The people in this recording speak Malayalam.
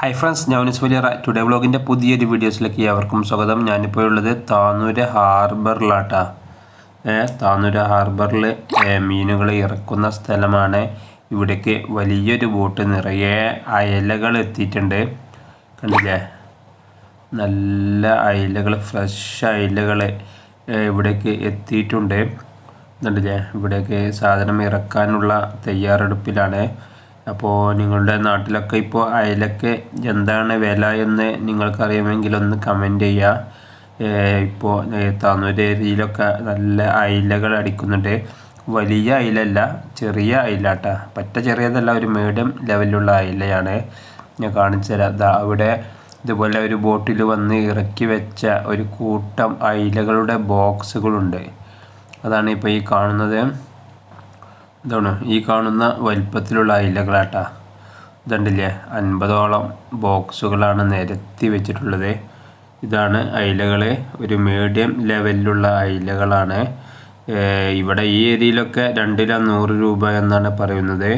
ഹായ് ഫ്രണ്ട്സ് ഞാൻ വലിയ ടുഡേ വ്ളോഗിന്റെ പുതിയൊരു വീഡിയോസിലേക്ക് ഏവർക്കും സ്വാഗതം. ഞാനിപ്പോൾ ഉള്ളത് താനൂര് ഹാർബറിലാട്ടാ. താനൂര് ഹാർബറിൽ മീനുകൾ ഇറക്കുന്ന സ്ഥലമാണ്. ഇവിടേക്ക് വലിയൊരു ബോട്ട് നിറയെ അയലകൾ എത്തിയിട്ടുണ്ട്. കണ്ടില്ലേ? നല്ല അയലകൾ ഫ്രഷ് അയലകൾ ഇവിടേക്ക് എത്തിയിട്ടുണ്ട്. കണ്ടില്ലേ? ഇവിടേക്ക് സാധനം ഇറക്കാനുള്ള തയ്യാറെടുപ്പിലാണ്. അപ്പോൾ നിങ്ങളുടെ നാട്ടിലൊക്കെ ഇപ്പോൾ അയലക്ക് എന്താണ് വില എന്ന് നിങ്ങൾക്കറിയാമെങ്കിൽ ഒന്ന് കമന്റ് ചെയ്യുക ഇപ്പോൾ താന്നൂർ നല്ല അയിലകൾ അടിക്കുന്നുണ്ട്. വലിയ അയിലല്ല ചെറിയ അയിലാട്ടാ. പറ്റ ചെറിയതല്ല ഒരു മീഡിയം ലെവലിലുള്ള അയിലയാണ്. ഞാൻ കാണിച്ചു തരാം. അവിടെ ഇതുപോലെ ഒരു ബോട്ടിൽ വന്ന് ഇറക്കി വെച്ച ഒരു കൂട്ടം അയിലകളുടെ ബോക്സുകളുണ്ട്. അതാണ് ഇപ്പോൾ ഈ കാണുന്നത്. ഇതാണ് ഈ കാണുന്ന വലിപ്പത്തിലുള്ള അയിലകളാട്ടാ. ഇതുണ്ടല്ലേ അൻപതോളം ബോക്സുകളാണ് നിരത്തി വെച്ചിട്ടുള്ളത്. ഇതാണ് അയിലകൾ ഒരു മീഡിയം ലെവലിലുള്ള അയിലകളാണ്. ഇവിടെ ഈ ഏരിയയിലൊക്കെ രണ്ടില നൂറ് രൂപ എന്നാണ് പറയുന്നത്.